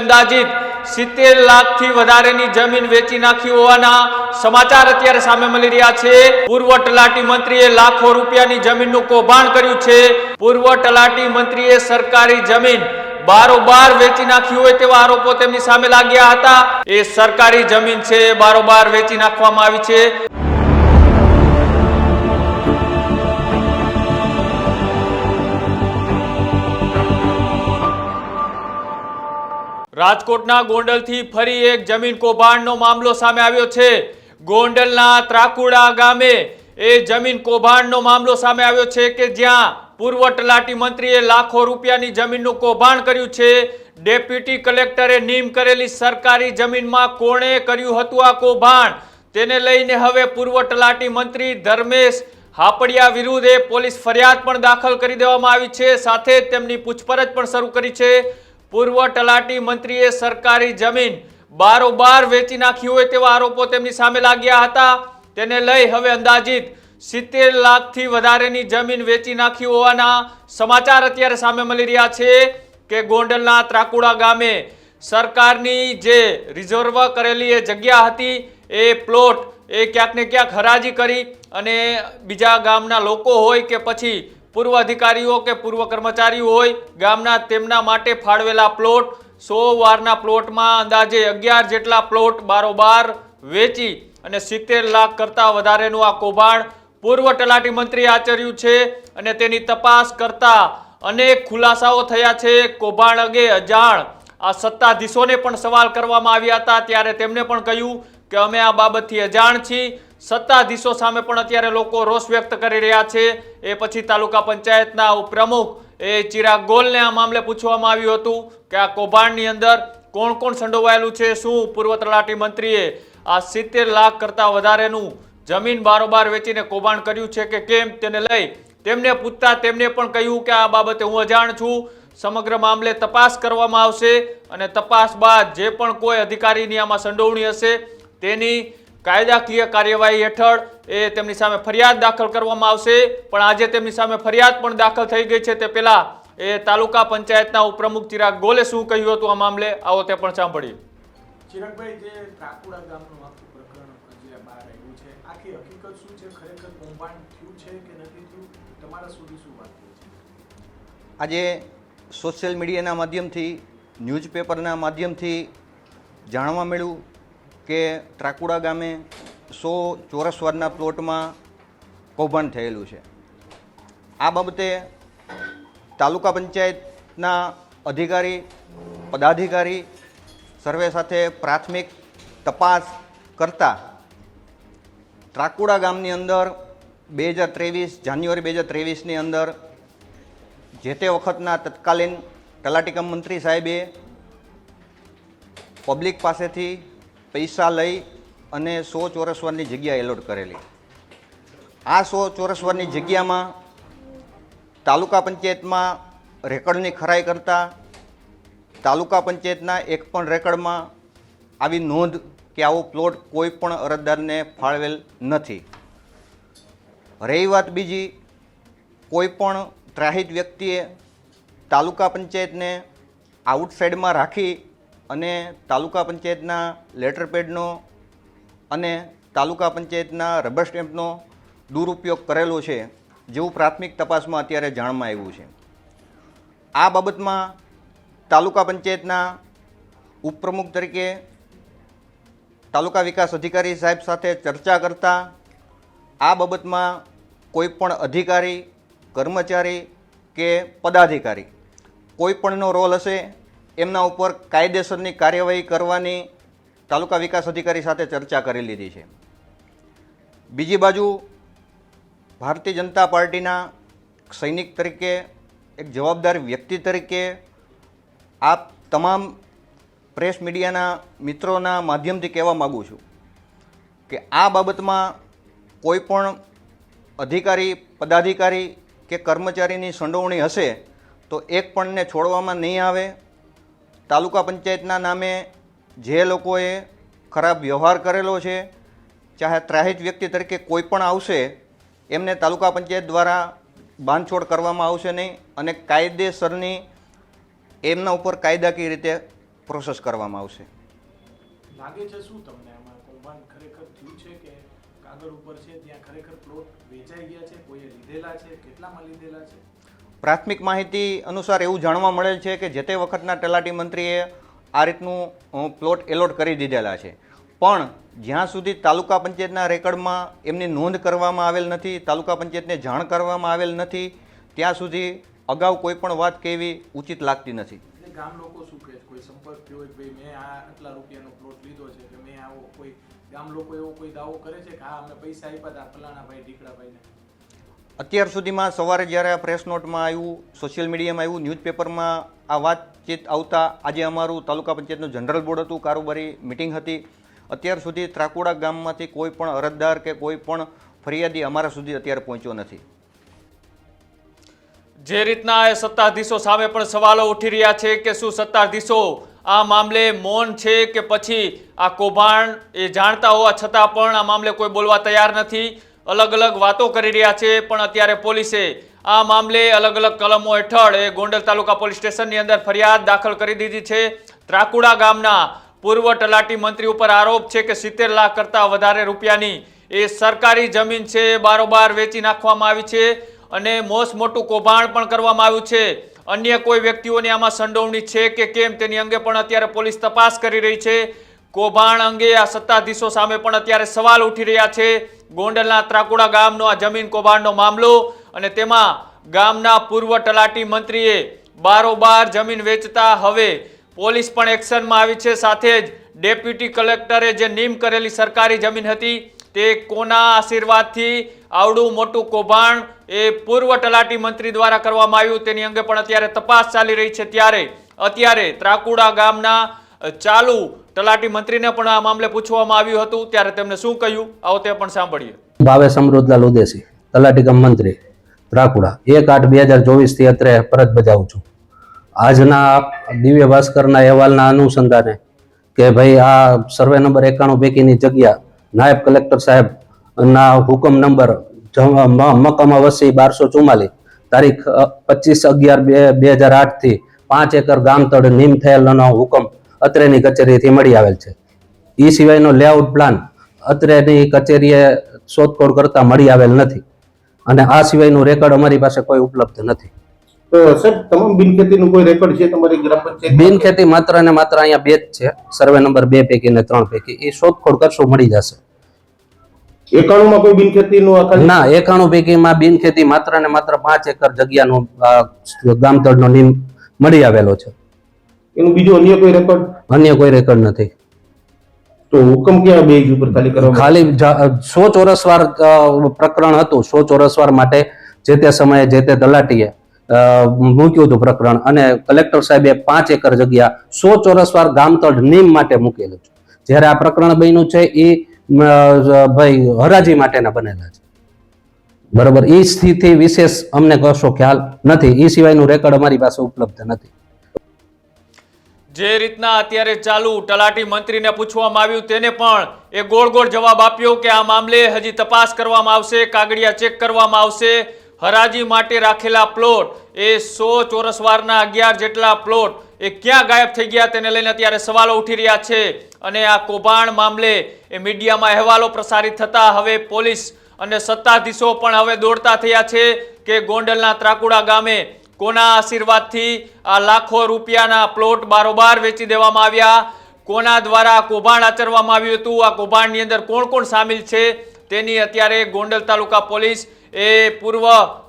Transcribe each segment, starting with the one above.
અંદાજિત સિત્તેર લાખથી વધારેની જમીન વેચી નાખી હોવાના સમાચાર અત્યારે સામે મળી રહ્યા છે. પૂર્વ તલાટી મંત્રીએ લાખો રૂપિયાની જમીનનું કૌભાંડ કર્યું છે. પૂર્વ તલાટી મંત્રીએ સરકારી જમીન બારોબાર વેચી નાખી હોય તેવા આરોપો તેમની સામે લાગ્યા હતા. એ સરકારી જમીન છે બારોબાર વેચી નાખવામાં આવી છે. રાજકોટના ગોંડલથી ફરી એક જમીન કૌભાંડનો મામલો સામે આવ્યો છે. ગોંડલના ત્રાકુડા ગામે એ જમીન કૌભાંડનો મામલો સામે આવ્યો છે કે જ્યાં પૂર્વ તલાટી મંત્રીએ લાખો રૂપિયાની જમીનનું કૌભાંડ કર્યું છે. ડેપ્યુટી કલેક્ટરે નિમ કરેલી સરકારી જમીનમાં કોણે કર્યું હતું આ કૌભાંડ? તેને લઈને હવે પૂર્વ તલાટી મંત્રી ધર્મેશ હાપડિયા વિરુદ્ધ પોલીસ ફરિયાદ પણ દાખલ કરી દેવામાં આવી છે. સાથે તેમની પૂછપરછ પણ શરૂ કરી છે. પૂર્વ તલાટી મંત્રીએ સરકારી જમીન બારોબાર વેચી નાખી હોય તેવા આરોપો તેમની સામે લાગ્યા હતા. તેને લઈ હવે અંદાજિત સિત્તેર લાખથી વધારેની જમીન વેચી નાખી હોવાના સમાચાર અત્યારે સામે મળી રહ્યા છે કે ગોંડલના ત્રાકુડા ગામે સરકારની જે રિઝર્વ કરેલી એ જગ્યા હતી, એ પ્લોટ એ ક્યાંક ને ક્યાંક હરાજી કરી અને બીજા ગામના લોકો હોય કે પછી પૂર્વ અધિકારીઓ કે પૂર્વ કર્મચારીઓ હોય, ગામના તેમના માટે ફાળવેલા પ્લોટ સો વારના પ્લોટમાં અંદાજે અગિયાર જેટલા પ્લોટ બારોબાર વેચી અને સિત્તેર લાખ કરતાં વધારેનું આ કૌભાંડ પૂર્વ તલાટી મંત્રી આચર્યું છે અને તેની તપાસ કરતા અનેક ખુલાસાઓ થયા છે. કૌભાંડ અંગે અજાણ આ સત્તાધીશોને પણ સવાલ કરવામાં આવ્યા હતા. ત્યારે તેમણે પણ કહ્યું કે અમે આ બાબતથી અજાણ છીએ. સત્તાધીશો સામે પણ અત્યારે લોકો રોષ વ્યક્ત કરી રહ્યા છે. એ પછી તાલુકા પંચાયતના ઉપપ્રમુખ એ ચિરાગ ગોલને આ મામલે પૂછવામાં આવ્યું હતું કે આ કૌભાંડની અંદર કોણ કોણ સંડોવાયેલું છે, શું પૂર્વ તલાટી મંત્રીએ આ સિત્તેર લાખ કરતાં વધારેનું જમીન બારોબાર વેચીને કૌભાંડ કર્યું છે કે કેમ તેને લઈ તેમને પૂછતા તેમને પણ કહ્યું કે આ બાબતે હું અજાણ છું. સમગ્ર મામલે તપાસ કરવામાં આવશે અને તપાસ બાદ જે પણ કોઈ અધિકારીની આમાં સંડોવણી હશે તેની કાયદાકીય કાર્યવાહી હેઠળ એ તેમની સામે ફરિયાદ દાખલ કરવામાં આવશે. પણ આજે તેમની સામે ફરિયાદ પણ દાખલ થઈ ગઈ છે. તે પહેલા એ તાલુકા પંચાયતના ઉપપ્રમુખ ચિરાગ ગોલે શું કહ્યું હતું આ મામલે? આવો તે પણ સાંભળીએ. ચિરાગભાઈ જે ત્રાકુડા ગામનું આખું પ્રકરણ જે બહાર આવ્યું છે આખી હકીકત શું છે? ખરેખર કૌભાંડ થયું છે કે નથી થયું? તમારા સુધી શું વાત છે? આજે સોશિયલ મીડિયાના માધ્યમથી ન્યૂઝપેપરના માધ્યમથી જાણવા મળ્યું કે ત્રાકુડા ગામે સો ચોરસ વારના પ્લોટમાં કૌભાંડ થયેલું છે. આ બાબતે તાલુકા પંચાયતના અધિકારી, પદાધિકારી સર્વે સાથે પ્રાથમિક તપાસ કરતા ત્રાકુડા ગામની અંદર બે હજાર ત્રેવીસ, જાન્યુઆરી બે હજાર ત્રેવીસની અંદર જે તે વખતના તત્કાલીન તલાટીકમ મંત્રી સાહેબે પબ્લિક પાસેથી પૈસા લઈ અને સો ચોરસવારની જગ્યા એલોટ કરેલી. આ સો ચોરસવારની જગ્યામાં તાલુકા પંચાયતમાં રેકર્ડની ખરાઈ કરતાં તાલુકા પંચાયતના એક પણ રેકર્ડમાં આવી નોંધ કે આવો પ્લોટ કોઈ પણ અરજદારને ફાળવેલ નથી. રહી વાત બીજી, કોઈ પણ ત્રાહિત વ્યક્તિએ તાલુકા પંચાયતને આઉટસાઇડમાં રાખી અને તાલુકા પંચાયતના લેટર પેડનો અને તાલુકા પંચાયતના રબર સ્ટેમ્પનો દુરુપયોગ કરેલો છે જેવું પ્રાથમિક તપાસમાં અત્યારે જાણમાં આવ્યું છે. આ બાબતમાં તાલુકા પંચાયતના ઉપપ્રમુખ તરીકે તાલુકા વિકાસ અધિકારી સાહેબ સાથે ચર્ચા કરતા આ બાબતમાં કોઈ પણ અધિકારી, કર્મચારી કે પદાધિકારી કોઈપણનો રોલ હશે એમના ઉપર કાયદેસરની કાર્યવાહી કરવાની તાલુકા વિકાસ અધિકારી સાથે ચર્ચા કરી લીધી છે. બીજી બાજુ ભારતીય જનતા પાર્ટીના સૈનિક તરીકે, એક જવાબદાર વ્યક્તિ તરીકે આપ તમામ પ્રેસ મીડિયાના મિત્રોના માધ્યમથી કહેવા માગું છું કે આ બાબતમાં કોઈ પણ અધિકારી, પદાધિકારી કે કર્મચારીની સંડોવણી હશે તો એક પણને છોડવામાં નહીં આવે તાલુકા પંચાયતના નામે જે લોકોએ ખરાબ વ્યવહાર કરેલો છે, ચાહે ત્રાહિત વ્યક્તિ તરીકે કોઈ પણ આવશે, એમને તાલુકા પંચાયત દ્વારા બાંધછોડ કરવામાં આવશે નહીં અને કાયદેસરની એમના ઉપર કાયદાકીય રીતે પ્રોસેસ કરવામાં આવશે. લાગે છે શું તમને? આમાં ખરેખર થયું છે કે કાગળ ઉપર છે, ત્યાં ખરેખર પ્લોટ વેચાઈ ગયા છે, કોઈએ લીધેલા છે, કેટલામાં લીધેલા છે? પ્રાથમિક માહિતી અનુસાર એવું જાણવા મળેલ છે કે જે તે વખતના તલાટી મંત્રીએ આ રીતનું પ્લોટ એલોટ કરી દીધેલા છે. પણ જ્યાં સુધી તાલુકા પંચાયતના રેકર્ડમાં એમની નોંધ કરવામાં આવેલ નથી, તાલુકા પંચાયતને જાણ કરવામાં આવેલ નથી, ત્યાં સુધી અગાઉ કોઈ પણ વાત કહેવી ઉચિત લાગતી નથી. ગામ લોકો શું કહે કોઈ સંપર્ક થયો કે ભાઈ મેં આ આટલા રૂપિયાનો પ્લોટ લીધો છે કે મેં આવો કોઈ, ગામ લોકો એવો કોઈ દાવો કરે છે કે હા, અમે પૈસા આપ્યા હતા ફલાણા ભાઈ ઢીકડાભાઈને અત્યાર સુધીમાં સવારે જ્યારે આ પ્રેસ નોટમાં આવ્યું સોશિયલ મીડિયામાં આવ્યું ન્યૂઝપેપરમાં આ વાતચીત આવતા આજે અમારું તાલુકા પંચાયતનું જનરલ બોર્ડ હતું, કારોબારી મિટિંગ હતી. અત્યાર સુધી ત્રાકુડા ગામમાંથી કોઈ પણ અરજદાર કે કોઈ પણ ફરિયાદી અમારા સુધી અત્યારે પહોંચ્યો નથી. જે રીતના એ સત્તાધીશો સામે પણ સવાલો ઉઠી રહ્યા છે કે શું સત્તાધીશો આ મામલે મૌન છે કે પછી આ કૌભાંડ એ જાણતા હોવા છતાં પણ આ મામલે કોઈ બોલવા તૈયાર નથી? અલગ અલગ વાતો કરી રહ્યા છે, પણ અત્યારે પોલીસે આ મામલે અલગ અલગ કલમો હેઠળ એ ગોંડલ તાલુકા પોલીસ સ્ટેશનની અંદર ફરિયાદ દાખલ કરી દીધી છે. ત્રાકુડા ગામના પૂર્વ તલાટી મંત્રી ઉપર આરોપ છે કે સિત્તેર લાખ કરતાં વધારે રૂપિયાની એ સરકારી જમીન છે બારોબાર વેચી નાખવામાં આવી છે અને મોસ મોટું કૌભાંડ પણ કરવામાં આવ્યું છે. અન્ય કોઈ વ્યક્તિઓની આમાં સંડોવણી છે કે કેમ તેની અંગે પણ અત્યારે પોલીસ તપાસ કરી રહી છે. કૌભાંડ અંગે આ સત્તાધીશો સામે પણ અત્યારે સવાલ ઉઠી રહ્યા છે. ગોંડલના ત્રાકુડા ગામનો આ જમીન કૌભાંડનો મામલો અને તેમાં ગામના પૂર્વ તલાટી મંત્રીએ બારોબાર જમીન વેચતા હવે પોલીસ પણ એક્શનમાં આવી છે. સાથે જ ડેપ્યુટી કલેક્ટરે જે નિમ કરેલી સરકારી જમીન હતી તે કોના આશીર્વાદથી આવડું મોટું કૌભાંડ એ પૂર્વ તલાટી મંત્રી દ્વારા કરવામાં આવ્યું તેની અંગે પણ અત્યારે તપાસ ચાલી રહી છે. ત્યારે અત્યારે ત્રાકુડા ગામના ચાલુ તલાટી મંત્રીને પણ આ મામલે પૂછવામાં આવ્યું હતું, ત્યારે તેમણે શું કહ્યું? આવો તે પણ સાંભળીએ. ભાવે સમૃદ્ધલાલ ઉદેશી તલાટી કમ મંત્રી, ત્રાકુડા, એક આઠ બે હજાર ચોવીસથી અત્રે ફરજ બજાવું છું. આજના દિવ્ય ભાસ્કરના અહેવાલના અનુસંધાને કે ભાઈ આ સર્વે નંબર એકાણું પૈકીની જગ્યા, નાયબ કલેક્ટર સાહેબના હુકમ નંબર મકમ વસી બારસો ચુમ્માલીસ તારીખ પચીસ અગિયાર બે બે હજાર આઠથી પાંચ એકર ગામતળ નિમ થયેલનો હુકમ અત્રેની કચેરીથી મળી આવેલ છે. એ સિવાયનો લેઆઉટ પ્લાન અત્રેની કચેરીએ શોધખોળ કરતા મળી આવેલ નથી અને આ સિવાયનું રેકોર્ડ અમારી પાસે કોઈ ઉપલબ્ધ નથી. તો સાહેબ તમામ બિનખેતીનું કોઈ રેકોર્ડ છે તમારી ગ્રામ પંચાયત બિન ખેતી માત્ર ને માત્ર અહીંયા બે જ છે. સર્વે નંબર બે પૈકી ને ત્રણ પૈકી. એ શોધખોળ કરશું મળી જશે. એકાણું કોઈ બિનખેતીનું ના એકાણું પૈકીમાં બિન ખેતી માત્ર ને માત્ર પાંચ એકર જગ્યાનું ગામતળનો નિમ મળી આવેલો છે. એનું બીજો અન્ય કોઈ રેકોર્ડ અન્ય કોઈ રેકોર્ડ નથી. તો હુકમ ક્યાં બેઝ ઉપર ખાલી કરવા ખાલી સો ચોરસવાર પ્રકરણ હતું સો ચોરસવાર માટે જે તે સમયે જે તે તલાટીએ મૂક્યું હતું પ્રકરણ અને કલેક્ટર સાહેબે પાંચ એકર જગ્યા સો ચોરસવાર ગામતળ નીમ માટે મૂકેલું છે. જ્યારે આ પ્રકરણ બન્યું છે એ ભાઈ હરાજી માટેના બનેલા છે. બરોબર? એ સ્થિતિ વિશેષ અમને કશો ખ્યાલ નથી. એ સિવાયનું રેકોર્ડ અમારી પાસે ઉપલબ્ધ નથી. જે રીતના અત્યારે ચાલુ તલાટી મંત્રીને પૂછવામાં આવ્યું તેને પણ એ ગોળ ગોળ જવાબ આપ્યો કે આ મામલે હજી તપાસ કરવામાં આવશે કાગડિયા ચેક કરવામાં આવશે. હરાજી માટે રાખેલા પ્લોટ એ સો ચોરસવારના અગિયાર જેટલા પ્લોટ એ ક્યાં ગાયબ થઈ ગયા તેને લઈને અત્યારે સવાલો ઉઠી રહ્યા છે. અને આ કૌભાંડ મામલે એ મીડિયામાં અહેવાલો પ્રસારિત થતા હવે પોલીસ અને સત્તાધીશો પણ હવે દોડતા થયા છે કે ગોંડલના ત્રાકુડા ગામે કોના આશીર્વાદથી આ લાખો રૂપિયાના પ્લોટ બારોબાર વેચી દેવામાં આવ્યા? કોના દ્વારા કૌભાંડ આચરવામાં આવ્યું હતું? આ કૌભાંડની અંદર કોણ કોણ સામેલ છે? તેની અત્યારે ગોંડલ તાલુકા પોલીસ એ પૂર્વ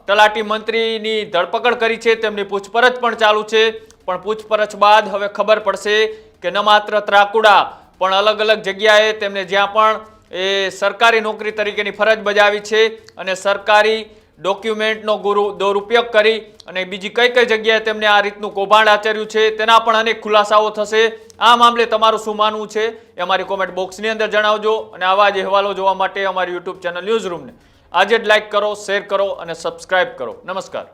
તલાટી મંત્રીની ધરપકડ કરી છે. તેમની પૂછપરછ પણ ચાલુ છે. પણ પૂછપરછ બાદ હવે ખબર પડશે કે ન માત્ર ત્રાકુડા, પણ અલગ અલગ જગ્યાએ તેમને જ્યાં પણ એ સરકારી નોકરી તરીકેની ફરજ બજાવી છે અને સરકારી ડોક્યુમેન્ટનો ગુરુ દુરુપયોગ કરી અને બીજી કઈ કઈ જગ્યાએ તેમને આ રીતનું કૌભાંડ આચર્યું છે, તેના પણ અનેક ખુલાસાઓ થશે. આ મામલે તમારું શું માનવું છે એ અમારી કોમેન્ટ બોક્સની અંદર જણાવજો અને આવા જ અહેવાલો જોવા માટે અમારી યુટ્યુબ ચેનલ ન્યૂઝ રૂમને આજે જ લાઇક કરો શેર કરો અને સબસ્ક્રાઇબ કરો. નમસ્કાર.